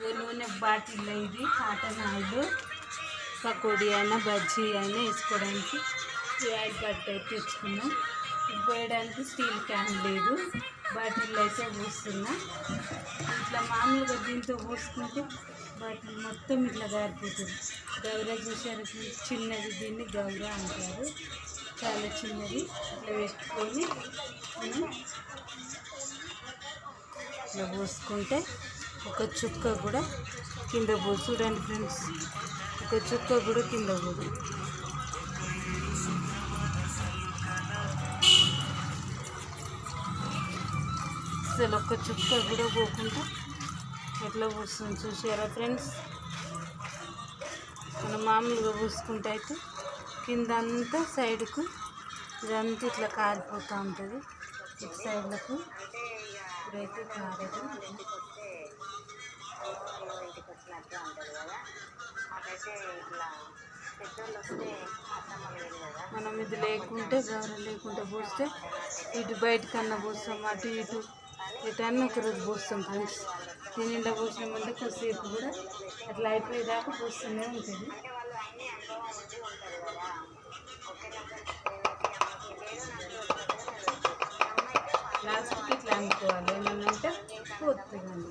నూనె బాటిల్ ఇది? Cotton oil pakodi అయినా బజ్జీ అయినా వేసుకోవడానికి ఈ ఆయిల్ ప్యాకెట్ అయితే తెచ్చుకున్నాం. పోయడానికి స్టీల్ క్యాన్ లేదు. బాటిల్ అయితే పోస్తున్నా. ఇట్లా మామూలుగా దీంతో పోసుకుంటే బాటిల్ మొత్తం ఇట్లా గారిపోతుంది. గౌర చూసారు చిన్నది దీన్ని గౌర అంటారు. చాలా చిన్నది. ఇట్లా పెట్టుకొని మనం ఇట్లా పోసుకుంటే ఒక చుక్క కూడా కింద పోదు. చూడండి ఫ్రెండ్స్ ఒక చుక్క కూడా కింద పోదు. అసలు ఒక చుక్క కూడా పోకుండా ఎట్లా పూస్తుంది చూసారా ఫ్రెండ్స్? మనం మామూలుగా పూసుకుంటే అయితే కింద అంతా సైడ్కు ఇదంతా ఇట్లా కారిపోతూ ఉంటుంది. ఇటు సైడ్లకు ఇప్పుడైతే కారదు. మనం ఇది లేకుంటే గౌరవం లేకుంటే పోస్తే ఇటు బయటకన్నా పోస్తాం అటు ఇటు. ఇటు అన్న ఒకరోజు పోస్తాం ఫ్రెండ్స్ దీని నిండా పోసినామంటే కొద్దిసేపు కూడా అట్లా అయిపోయేదాకా పోస్తూనే ఉంటుంది. లాస్ట్కి ఇట్లా అనుకోవాలి. ఏమన్నా అంటే పోతుంది